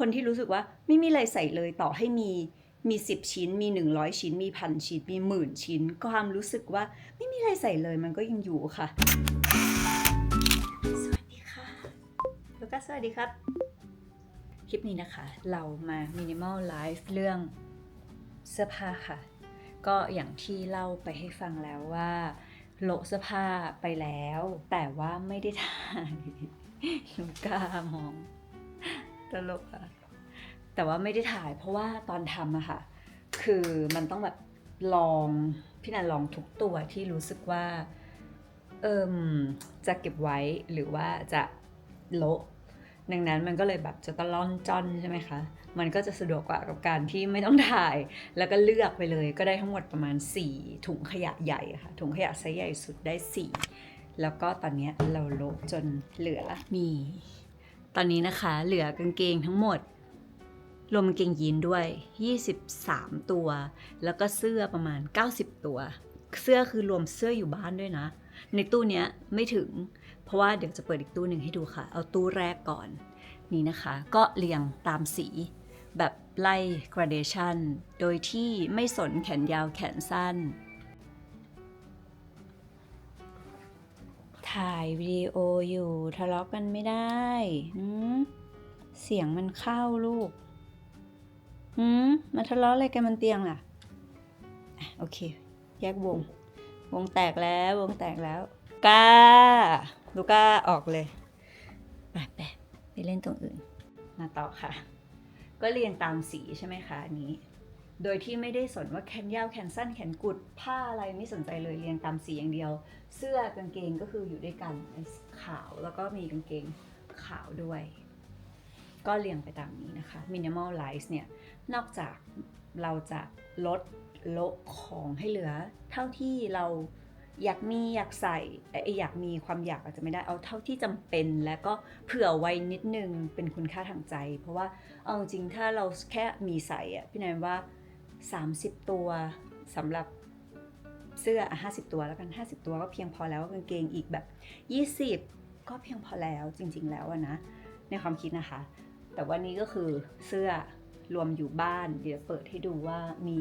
คนที่รู้สึกว่าไม่มีอะไรใส่เลยต่อให้มีมีสิบชิ้น มีหนึ่งร้อยชิ้น มีพันชิ้น มีหมื่นชิ้น ความรู้สึกว่าไม่มีอะไรใส่เลยมันก็ยังอยู่ค่ะ สวัสดีค่ะลูกัสสวัสดีครับ คลิปนี้นะคะ เรามา minimal life เรื่องเสื้อผ้าค่ะ ก็อย่างที่เล่าไปให้ฟังแล้วว่าโละเสื้อผ้าไปแล้ว แต่ว่าไม่ได้ถ่ายลูก้ามอง ตลกอะแต่ว่าไม่ได้ถ่ายเพราะว่าตอนทำอะค่ะ คือมันต้องแบบลองพี่นันลองทุกตัวที่รู้สึกว่า เอิมจะเก็บไว้หรือว่าจะโละดังนั้นมันก็เลยแบบจะตะล่อนจอนใช่ไหมคะ มันก็จะสะดวกกว่ากับการที่ไม่ต้องถ่ายแล้วก็เลือกไปเลยก็ได้ทั้งหมดประมาณ 4 ถุงขยะใหญ่ค่ะ ถุงขยะไซส์ใหญ่สุดได้ 4 แล้วก็ตอนนี้เราโละจนเหลือมี ตอนนี้นะคะ เหลือกางเกงทั้งหมด รวมกางเกงยีนด้วย 23 ตัว แล้วก็เสื้อประมาณ 90 ตัว เสื้อคือรวมเสื้ออยู่บ้านด้วยนะ ในตู้เนี้ยไม่ถึง เพราะว่าเดี๋ยวจะเปิดอีกตู้หนึ่งให้ดูค่ะ เอาตู้แรกก่อน นี่นะคะ ก็เรียงตามสีแบบไล่ gradation โดยที่ไม่สนแขนยาวแขนสั้น ถ่ายวิดีโออยู่ทะเลาะกันไม่ได้หืมเสียงมันเข้าลูกหืมมาทะเลาะอะไรกันมันเตียงล่ะอะ โอเค แยกวง วงแตกแล้ววงแตกแล้วกาลูก้าออกเลยไปไปไปเล่นตรงอื่น มาต่อค่ะ ก็เรียงตามสีใช่ไหมคะอันนี้ โดยที่ไม่ได้สนว่าแขนยาวแขนสั้นแขนกุดผ้าอะไรไม่สนใจเลยเรียงตามสีอย่างเดียว เสื้อกางเกงก็คืออยู่ด้วยกันขาวแล้วก็มีกางเกงขาวด้วย ก็เรียงไปตามนี้นะคะ minimalize เนี่ย นอกจากเราจะลดโละของให้เหลือ เท่าที่เราอยากมีอยากใส่เอ้ยอยากมีความอยากอาจจะไม่ได้เอาเท่าที่จำเป็น แล้วก็เผื่อไว้นิดนึงเป็นคุณค่าทางใจ เพราะว่าเอาจริงถ้าเราแค่มีใส่อะพี่แนนว่า 30 ตัวสำหรับเสื้ออะ50 ตัวแล้วกัน 50 ตัวก็เพียงพอแล้วกางเกงอีกแบบ 20 ก็เพียงพอแล้วจริง ๆ แล้วนะ ในความคิดนะคะ แต่ว่านี้ก็คือเสื้อรวมอยู่บ้าน เดี๋ยวเปิดให้ดูว่ามี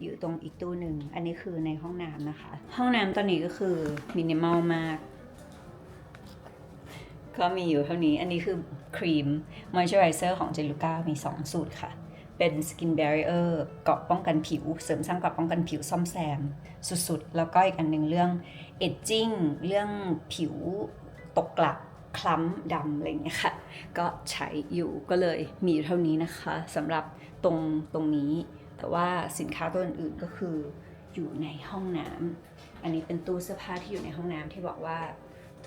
อยู่ตรงอีกตู้หนึ่ง อันนี้คือในห้องน้ำนะคะ ห้องน้ำตอนนี้ก็คือมินิมอลมาก ก็มีอยู่เท่านี้ อันนี้คือครีมมอยเจอไรเซอร์ของเจลูก้ามี 2 สูตรค่ะ เป็น Skin Barrier เกาะป้องกันผิว เสริมสร้างเกาะป้องกันผิวซ่อมแซม สุดๆ แล้วก็อีกอันหนึ่งเรื่อง Edging เรื่องผิวตกกลับคล้ำดำอะไรเงี้ยค่ะ ก็ใช้อยู่ก็เลยมีเท่านี้นะคะสำหรับตรงตรงนี้ แต่ว่าสินค้าตัวอื่นๆก็คืออยู่ในห้องน้ำอันนี้เป็นตู้เสื้อผ้าที่อยู่ในห้องน้ำที่บอกว่า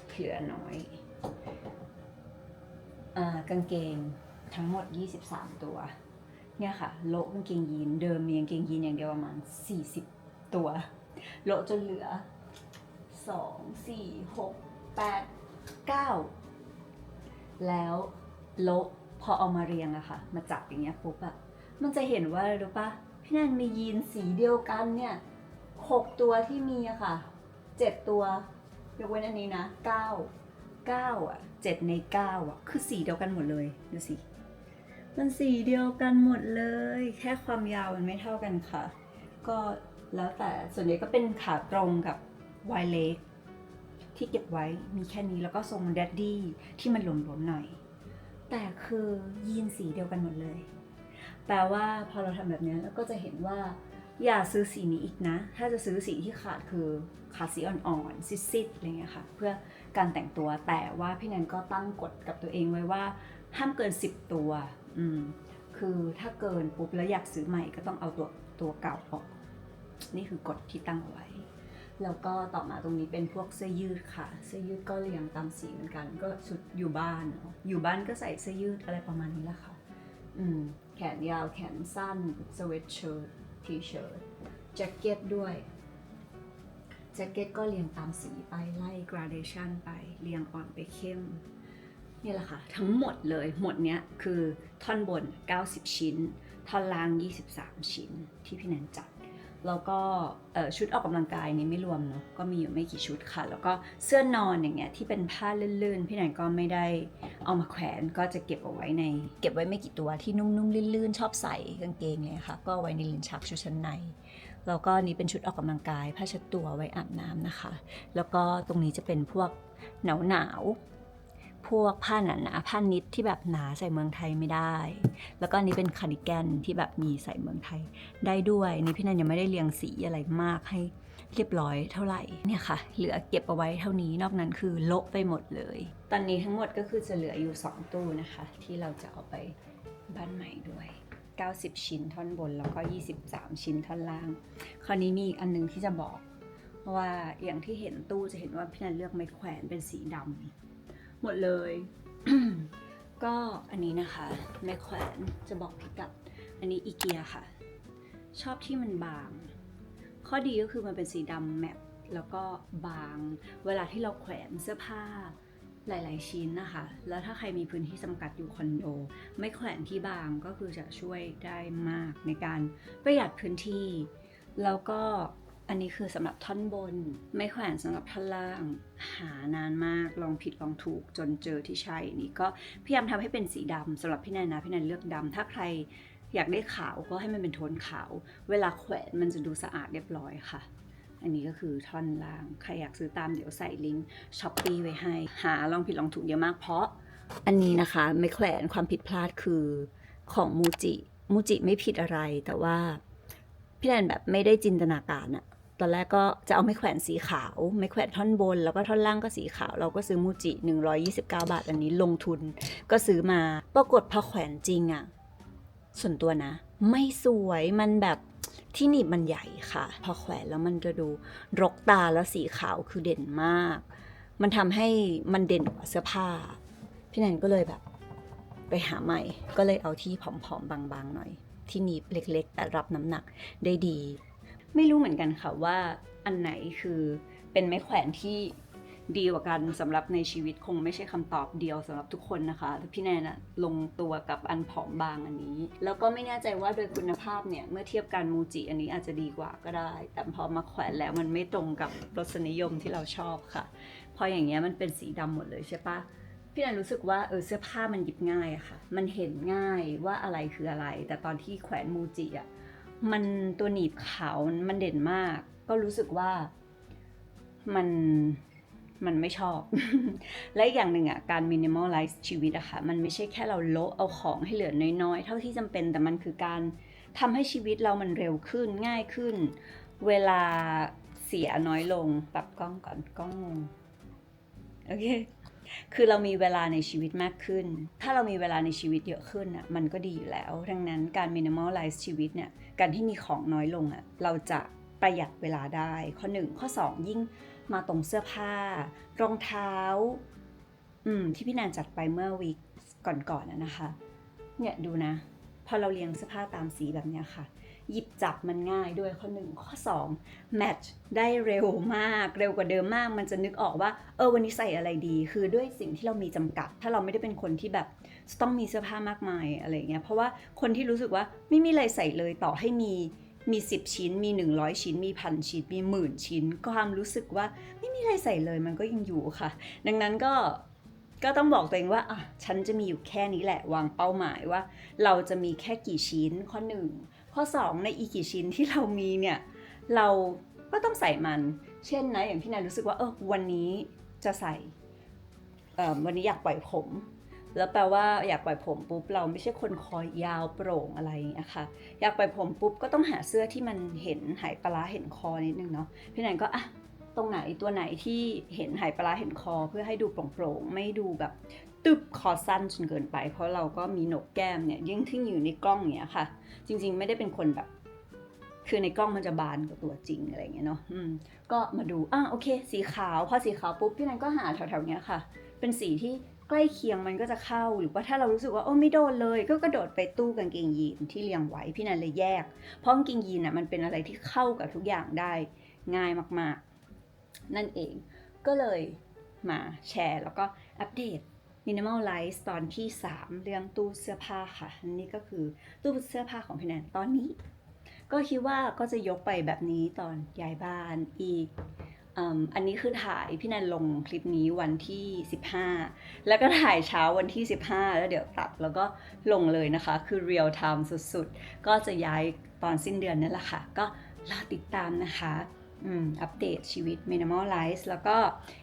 เหลือน้อยอกางเกงทั้งหมด 23 ตัว เนี่ยค่ะโละกางเกงยีนเดิมมีกางเกงยีนอย่างเดียวประมาณ 40 ตัว โละจนเหลือ 2 4 6 8 9 แล้วโละพอเอามาเรียงอะค่ะ มาจับอย่างเงี้ยปุ๊บอะมันจะเห็นว่ารู้ปะพี่แนนมียีนสีเดียวกันเนี่ยหกตัวที่มีอะค่ะเจ็ดตัวยกเว้นอันนี้นะเก้าเก้าอะเจ็ดในเก้าอะคือสีเดียวกันหมดเลยดูสิ มันสีเดียวกันหมดเลย แค่ความยาวมันไม่เท่ากันค่ะ ก็แล้วแต่ส่วนใหญ่ก็เป็นขาตรงกับวายเล็กที่เก็บไว้มีแค่นี้แล้วก็ทรงแดดดี้ที่มันหลวมๆหน่อย แต่คือยีนสีเดียวกันหมดเลย แปลว่าพอเราทำแบบนี้แล้วก็จะเห็นว่า อย่าซื้อสีนี้อีกนะ ถ้าจะซื้อสีที่ขาดคือขาดสีอ่อนๆซิดๆอะไรเงี้ยค่ะ เพื่อการแต่งตัวแต่ว่าพี่แนนก็ตั้งกฎกับตัวเองไว้ว่าห้ามเกิน 10 ตัวอืมคือถ้าเกินปุ๊บแล้วอยากซื้อใหม่ก็ต้องเอาตัวตัวเก่าออก นี่คือกฎที่ตั้งเอาไว้ แล้วก็ต่อมาตรงนี้เป็นพวกเสื้อยืดค่ะ เสื้อยืดก็เรียงตามสีเหมือนกัน ก็ชุดอยู่บ้านอยู่บ้านก็ใส่เสื้อยืดอะไรประมาณนี้แหละค่ะ อืมแขนยาวแขนสั้นสเวตเชิ้ตทีเชิ้ตแจ็คเก็ตด้วยแจ็คเก็ตก็เรียงตามสีไปไล่ gradation ไปเรียงอ่อนไปเข้ม นี่แหละค่ะ ทั้งหมดเลยหมดเนี้ยคือท่อนบน 90 ชิ้น ท่อนล่าง 23 ชิ้นที่พี่แนนจัด แล้วก็ชุดออกกำลังกายนี่ไม่รวมเนาะก็มีอยู่ไม่กี่ชุดค่ะ แล้วก็เสื้อนอนอย่างเงี้ยที่เป็นผ้าลื่นๆ พี่แนนก็ไม่ได้เอามาแขวนก็จะเก็บเอาไว้ใน เก็บไว้ไม่กี่ตัวที่นุ่มๆลื่นๆ ชอบใส่กางเกงเลยค่ะ ก็ไว้ในลิ้นชักชุดชั้นในแล้วก็นี้เป็นชุดออกกำลังกายผ้าเช็ดตัวไว้อาบน้ำนะคะ แล้วก็ตรงนี้จะเป็นพวกหนาวหนาว พวกผ้าหนาหนาๆผ้านิดที่แบบหนาใส่เมืองไทยไม่ได้ แล้วก็อันนี้เป็นคาร์ดิแกนที่แบบมีใส่เมืองไทยได้ด้วยนี่พี่นันยังไม่ได้เรียงสีอะไรมากให้เรียบร้อยเท่าไหร่เนี่ยค่ะ เหลือเก็บเอาไว้เท่านี้นอกนั้นคือโละไปหมดเลย ตอนนี้ทั้งหมดก็คือจะเหลืออยู่ 2 ตู้นะคะ ที่เราจะเอาไปบ้านใหม่ด้วย 90 ชิ้นท่อนบนแล้วก็ 23 ชิ้นท่อนล่าง คราวนี้มีอีกอันหนึงที่จะบอกว่าอย่างที่เห็นตู้จะเห็นว่าพี่นันเลือกไม้แขวนเป็นสีดำ หมดเลย ก็อันนี้นะคะไม้แขวนจะบอกพิกัด อันนี้อีเกียค่ะ ชอบที่มันบาง ข้อดีก็คือมันเป็นสีดำแมตต์แล้วก็บาง เวลาที่เราแขวนเสื้อผ้าหลาย ๆ ชิ้นนะคะ แล้วถ้าใครมีพื้นที่จำกัดอยู่คอนโด ไม่แขวนที่บางก็คือจะช่วยได้มากในการประหยัดพื้นที่ แล้วก็ อันนี้คือสำหรับท่อนบน ไม่แขวนสำหรับท่อนล่าง หานานมากลองผิดลองถูกจนเจอที่ใช่นี่ก็พยายามทำให้เป็นสีดำสำหรับพี่แนนนะพี่แนนเลือกดำถ้าใครอยากได้ขาวก็ให้มันเป็นโทนขาว เวลาแขวนมันจะดูสะอาดเรียบร้อยค่ะ อันนี้ก็คือท่อนล่าง ใครอยากซื้อตามเดี๋ยวใส่ลิงก์ช้อปปี้ไว้ให้ หาลองผิดลองถูกเยอะมากเพราะ อันนี้นะคะไม่แขวนความผิดพลาดคือของมูจิ มูจิไม่ผิดอะไรแต่ว่าพี่แนนแบบไม่ได้จินตนาการอะ ตอนแรกก็จะเอาไม้แขวนสีขาว ไม้แขวนท่อนบน แล้วก็ท่อนล่างก็สีขาว เราก็ซื้อมูจิ 129 บาท อันนี้ลงทุน ก็ซื้อมาปรากฏพอแขวนจริงอะส่วนตัวนะ ไม่สวยมันแบบที่หนีบมันใหญ่ค่ะ พอแขวนแล้วมันจะดูรกตาแล้วสีขาวคือเด่นมาก มันทำให้มันเด่นกว่าเสื้อผ้า พี่แนนก็เลยแบบ ไปหาใหม่ ก็เลยเอาที่ผอมๆบางๆหน่อย ที่หนีบเล็กๆ แต่รับน้ำหนักได้ดี ไม่รู้เหมือนกันค่ะว่าอันไหนคือเป็นไม้แขวนที่ดีกว่ากันสำหรับในชีวิตคงไม่ใช่คำตอบเดียวสำหรับทุกคนนะคะแต่พี่แนนะลงตัวกับอันผอมบางอันนี้ แล้วก็ไม่แน่ใจว่าโดยคุณภาพเนี่ย เมื่อเทียบกันมูจิอันนี้อาจจะดีกว่าก็ได้ แต่พอมาแขวนแล้วมันไม่ตรงกับรสนิยมที่เราชอบค่ะ พออย่างเงี้ยมันเป็นสีดำหมดเลยใช่ปะพี่แนนรู้สึกว่าเออเสื้อผ้ามันหยิบง่ายอะค่ะ มันเห็นง่ายว่าอะไรคืออะไร แต่ตอนที่แขวนมูจิอะ มันตัวหนีบขาวมันเด่นมาก ก็รู้สึกว่ามันมันไม่ชอบ และอีกอย่างหนึ่งอะการมินิมอลไลซ์ชีวิตอะค่ะ มันไม่ใช่แค่เราโละเอาของให้เหลือน้อยๆ เท่าที่จำเป็น แต่มันคือการทำให้ชีวิตเรามันเร็วขึ้นง่ายขึ้น เวลาเสียน้อยลง ปรับกล้องก่อนกล้องงงโอเค คือเรามีเวลาในชีวิตมากขึ้น ถ้าเรามีเวลาในชีวิตเยอะขึ้นอะมันก็ดีอยู่แล้ว ดังนั้นการ minimalize ชีวิตเนี่ย การที่มีของน้อยลงอะเราจะประหยัดเวลาได้ ข้อหนึ่งข้อสองยิ่งมาตรงเสื้อผ้า รองเท้า อืม ที่พี่แนนจัดไปเมื่อวีคก่อนๆนะนะคะ เนี่ยดูนะ พอเราเรียงเสื้อผ้าตามสีแบบเนี้ยค่ะ หยิบจับมันง่ายด้วยข้อหนึ่งข้อสองแมทช์ได้เร็วมากเร็วกว่าเดิมมาก มันจะนึกออกว่าเออวันนี้ใส่อะไรดี คือด้วยสิ่งที่เรามีจำกัด ถ้าเราไม่ได้เป็นคนที่แบบต้องมีเสื้อผ้ามากมายอะไรเงี้ยเพราะว่าคนที่รู้สึกว่าไม่มีอะไรใส่เลยต่อให้มีมี 10 ชิ้น มี 100 ชิ้น มีพันชิ้น มีหมื่นชิ้น ความรู้สึกว่าไม่มีอะไรใส่เลยมันก็ยังอยู่ค่ะ ดังนั้นก็ก็ต้องบอกตัวเองว่าอะฉันจะมีอยู่แค่นี้แหละ วางเป้าหมายว่า เราจะมีแค่กี่ชิ้นข้อหนึ่ง ข้อ 2 ในอีกี่ชิ้นที่เรามีเนี่ย เราก็ต้องใส่มัน เช่นนะอย่างพี่นายรู้สึกว่าเออวันนี้จะใส่วันนี้อยากปล่อยผม แล้วแปลว่าอยากปล่อยผมปุ๊บเราไม่ใช่คนคอยาวโปร่งอะไรอย่างเงี้ยค่ะอยากปล่อยผมปุ๊บก็ต้องหาเสื้อที่มันเห็นหายปลาร้าเห็นคอนิดนึงเนาะพี่นายก็อะ ตรงไหนตัวไหนที่เห็นหายปลาเห็นคอ เพื่อให้ดูโปร่งๆ ไม่ดูแบบตึบคอสั้นจนเกินไป เพราะเราก็มีหนกแก้มเนี่ยยิ่งที่อยู่ในกล้องเนี้ยค่ะ จริงๆ ไม่ได้เป็นคนแบบ คือในกล้องมันจะบานกว่าตัวจริงอะไรเงี้ยเนาะอืมก็มาดูอะโอเค สีขาวพอสีขาวปุ๊บพี่นันก็หาแถวๆเนี้ยค่ะ เป็นสีที่ใกล้เคียงมันก็จะเข้าหรือว่าถ้าเรารู้สึกว่าโอ้ไม่โดนเลย ก็กระโดดไปตู้กางเกงยีนที่เรียงไว้พี่นันเลยแยก เพราะกางเกงยีนอะมันเป็นอะไรที่เข้ากับทุกอย่างได้ง่ายมากๆ นั่นเอง ก็เลยมาแชร์ แล้วก็อัปเดต Minimal Life ตอนที่ 3 เรื่องตู้เสื้อผ้าค่ะอันนี้ก็คือตู้เสื้อผ้าของพี่แนนตอนนี้ ก็คิดว่าก็จะยกไปแบบนี้ตอนย้ายบ้านอีกอันนี้คือถ่ายพี่แนนลงคลิปนี้วันที่ 15 แล้วก็ถ่ายเช้าวันที่ 15 แล้วเดี๋ยวตัดแล้วก็ลงเลยนะคะ คือเรียลไทม์สุดๆ ก็จะย้ายตอนสิ้นเดือนนั่นแหละค่ะ ก็รอติดตามนะคะ อัปเดตชีวิต Minimal Life แล้วก็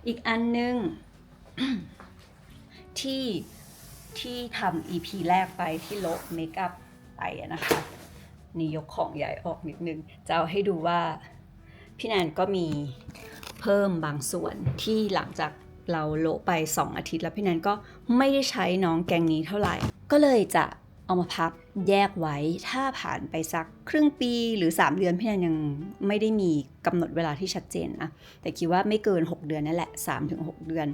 อีกอันนึง ที่ที่ทำ EP แรกไปที่ลบเมคอัพไปนะคะนี่ยกของใหญ่ออกนิดนึง จะเอาให้ดูว่า พี่แนนก็มีเพิ่มบางส่วนที่หลังจากเราโละไป 2 อาทิตย์แล้วพี่แนนก็ไม่ได้ใช้น้องแกงนี้เท่าไหร่ ก็เลยจะ เอามาพักแยกไว้ถ้าผ่านไปสักครึ่งปีหรือ 3 เดือนพี่แนนยังไม่ได้มีกำหนดเวลาที่ชัดเจนนะแต่คิดว่าไม่เกิน 6 เดือนนั่นแหละ 3-6 เดือน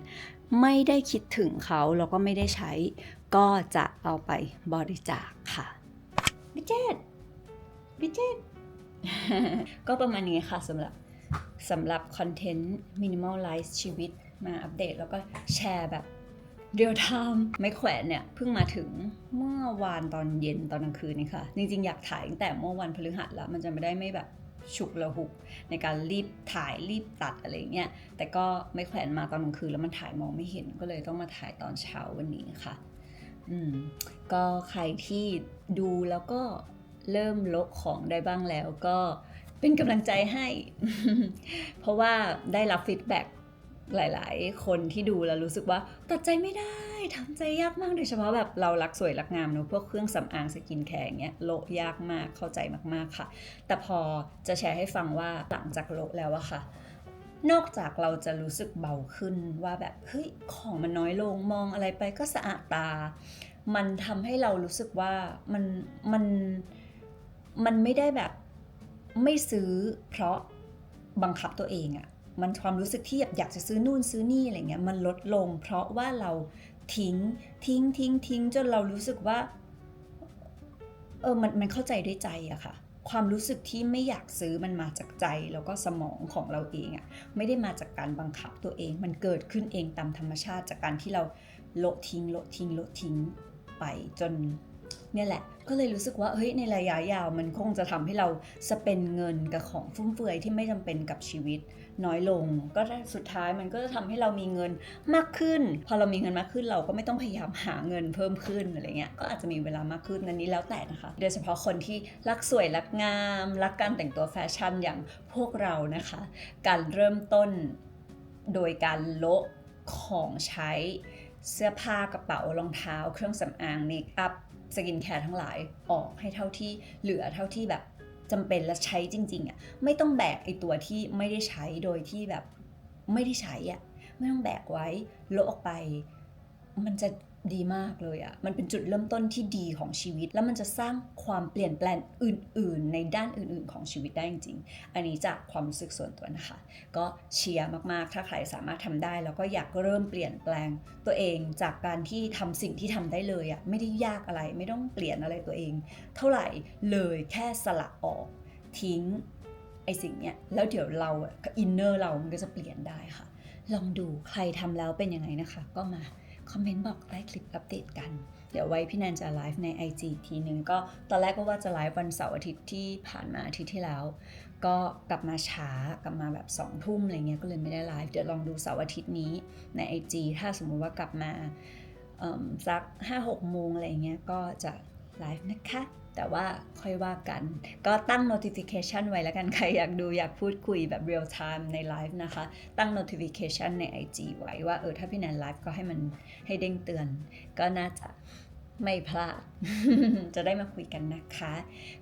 ไม่ได้คิดถึงเขาแล้วก็ไม่ได้ใช้ ก็จะเอาไปบริจาคค่ะบิเจตบิเจตก็ประมาณนี้ค่ะสำหรับสำหรับคอนเทนต์ minimal life ชีวิตมาอัปเดตแล้วก็แชร์แบบ เรียลไทม์ไม่แขวนเนี่ยเพิ่งมาถึงเมื่อวานตอนเย็นตอนกลางคืนนี่ค่ะ จริงๆ อยากถ่ายตั้งแต่เมื่อวันพฤหัสแล้ว มันจะไม่ได้ไม่แบบฉุกระหุก ในการรีบถ่ายรีบตัดอะไรเงี้ย แต่ก็ไม่แขวนมาตอนกลางคืนแล้วมันถ่ายมองไม่เห็นก็เลยต้องมาถ่ายตอนเช้าวันนี้ค่ะ อืมก็ใครที่ดูแล้วก็เริ่มลกของได้บ้างแล้วก็เป็นกำลังใจให้ เพราะว่าได้รับฟีดแบ็ก หลาย ๆ คนที่ดูแล้วรู้สึกว่าตัดใจไม่ได้ทำใจยากมากโดยเฉพาะแบบเรารักสวยรักงามเนอะพวกเครื่องสำอางสกินแคร์เงี้ยโละยากมากเข้าใจมากๆค่ะ แต่พอจะแชร์ให้ฟังว่าหลังจากโละแล้วอะค่ะนอกจากเราจะรู้สึกเบาขึ้นว่าแบบเฮ้ยของมันน้อยลงมองอะไรไปก็สะอาดตา มันทำให้เรารู้สึกว่ามันมันมันไม่ได้แบบไม่ซื้อเพราะบังคับตัวเองอะ มันความรู้สึกที่อยากอยากจะซื้อนู่นซื้อนี่อะไรเงี้ยมันลดลง เพราะว่าเราทิ้งทิ้งทิ้งทิ้งจนเรารู้สึกว่าเออมันมันเข้าใจด้วยใจอะค่ะ ความรู้สึกที่ไม่อยากซื้อมันมาจากใจแล้วก็สมองของเราเองอะไม่ได้มาจากการบังคับตัวเอง มันเกิดขึ้นเองตามธรรมชาติจากการที่เราโละทิ้งโละทิ้งโละทิ้งไปจนเนี่ยแหละ ก็เลยรู้สึกว่าเฮ้ยในระยะยาวมันคงจะทำให้เราสเปนเงินกับของฟุ่มเฟือยที่ไม่จำเป็นกับชีวิต น้อยลง ก็สุดท้ายมันก็จะทำให้เรามีเงินมากขึ้น พอเรามีเงินมากขึ้นเราก็ไม่ต้องพยายามหาเงินเพิ่มขึ้นอะไรเงี้ยก็อาจจะมีเวลามากขึ้นอันนี้แล้วแต่นะคะ โดยเฉพาะคนที่รักสวยรักงาม รักการแต่งตัวแฟชั่นอย่างพวกเรานะคะ การเริ่มต้นโดยการโละของใช้เสื้อผ้ากระเป๋ารองเท้า เครื่องสำอางเมคอัพสกินแคร์ทั้งหลายออกให้เท่าที่เหลือเท่าที่แบบ จำเป็นและใช้จริง ๆอะไม่ต้องแบกไอตัวที่ไม่ได้ใช้โดยที่แบบไม่ได้ใช้อะไม่ต้องแบกไว้โละออกไป มันจะ ดีมากเลยอะ่ะมันเป็นจุดเริ่มต้นที่ดีของชีวิต แล้วมันจะสร้างความเปลี่ยนแปลงอื่น ๆ ในด้านอื่น ๆ ของชีวิตได้จริง อันนี้จากความรู้สึกส่วนตัวนะคะ ก็เชียร์มากๆ ถ้าใครสามารถทำได้ แล้วก็อยากเริ่มเปลี่ยนแปลงตัวเองจากการที่ทำสิ่งที่ทำได้เลยอะ่ะไม่ได้ยากอะไร ไม่ต้องเปลี่ยนอะไรตัวเอง เท่าไหร่เลยแค่สละออกทิ้งไอสิ่งเนี้ยแล้วเดี๋ยวเราอินเนอร์เรามันก็จะเปลี่ยนได้ค่ะ ลองดูใครทำแล้วเป็นยังไงนะคะ ก็มา คอมเมนต์บอกใต้คลิปอัปเดตกัน เดี๋ยวไว้พี่แนนจะไลฟ์ใน IG ทีนึงก็ตอนแรกก็ว่าจะไลฟ์วันเสาร์อาทิตย์ที่ผ่านมาอาทิตย์ที่แล้ว ก็กลับมาช้ากลับมาแบบ2องทุ่มอะไรเงี้ยก็เลยไม่ได้ไลฟ์เดี๋ยวลองดูเสาร์อาทิตย์นี้ใน IG ถ้าสมมุติว่ากลับมาสัก5-6โมงอะไรเงี้ยก็จะไลฟ์นะคะ แต่ว่าค่อยว่ากัน ก็ตั้ง notification ไว้แล้วกัน ใครอยากดูอยากพูดคุยแบบ real time ในไลฟ์นะคะ ตั้ง notification ใน IG ไว้ว่าเออถ้าพี่แนนไลฟ์ก็ให้มันให้เด้งเตือน ก็น่าจะ ไม่พลาด จะได้มาคุยกันนะคะ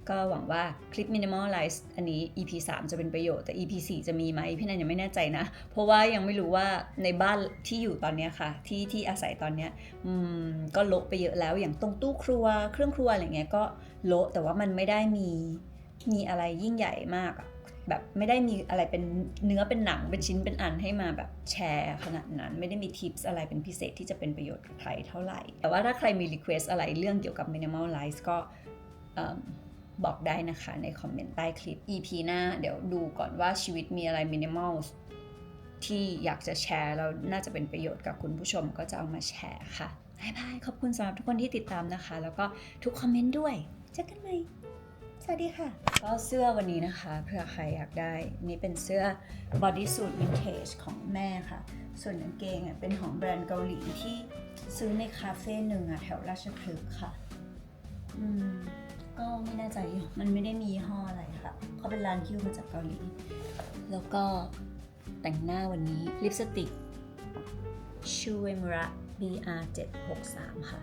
ก็หวังว่าคลิป minimalize อันนี้ EP 3 จะเป็นประโยชน์แต่ EP 4 จะมีไหมพี่แนนยังไม่แน่ใจนะ เพราะว่ายังไม่รู้ว่าในบ้านที่อยู่ตอนนี้ค่ะ ที่ที่อาศัยตอนนี้ก็โละไปเยอะแล้วอย่างตรงตู้ครัว เครื่องครัวอะไรเงี้ยก็โละแต่ว่ามันไม่ได้มีมีอะไรยิ่งใหญ่มากอะ แบบไม่ได้มีอะไรเป็นเนื้อเป็นหนังเป็นชิ้นเป็นอันให้มาแบบแชร์ขนาดนั้น ไม่ได้มีทิปส์อะไรเป็นพิเศษที่จะเป็นประโยชน์กับใครเท่าไหร่ แต่ว่าถ้าใครมีรีเควสอะไรเรื่องเกี่ยวกับ minimal life ก็บอกได้นะคะในคอมเมนต์ใต้คลิป EP หน้า เดี๋ยวดูก่อนว่าชีวิตมีอะไร minimal ที่อยากจะแชร์แล้วน่าจะเป็นประโยชน์กับคุณผู้ชมก็จะเอามาแชร์ค่ะบายบายขอบคุณสำหรับทุกคนที่ติดตามนะคะ แล้วก็ทุกคอมเมนต์ด้วย เจอกันใหม่ วัสดีค่ะ ก็เสื้อวันนี้นะคะเผื่อใครอยากได้ นี่เป็นเสื้อ bodysuit vintage ของแม่ค่ะ ส่วนกางเกงอะเป็นของแบรนด์เกาหลีที่ซื้อในคาเฟ่หนึ่งอะแถวราชพฤกษ์ค่ะ อืม ก็ไม่แน่ใจมันไม่ได้มียี่ห้ออะไรค่ะเขาเป็นร้านคิวมาจากเกาหลี แล้วก็แต่งหน้าวันนี้ลิปสติกชูเอมระ BR 763 ค่ะ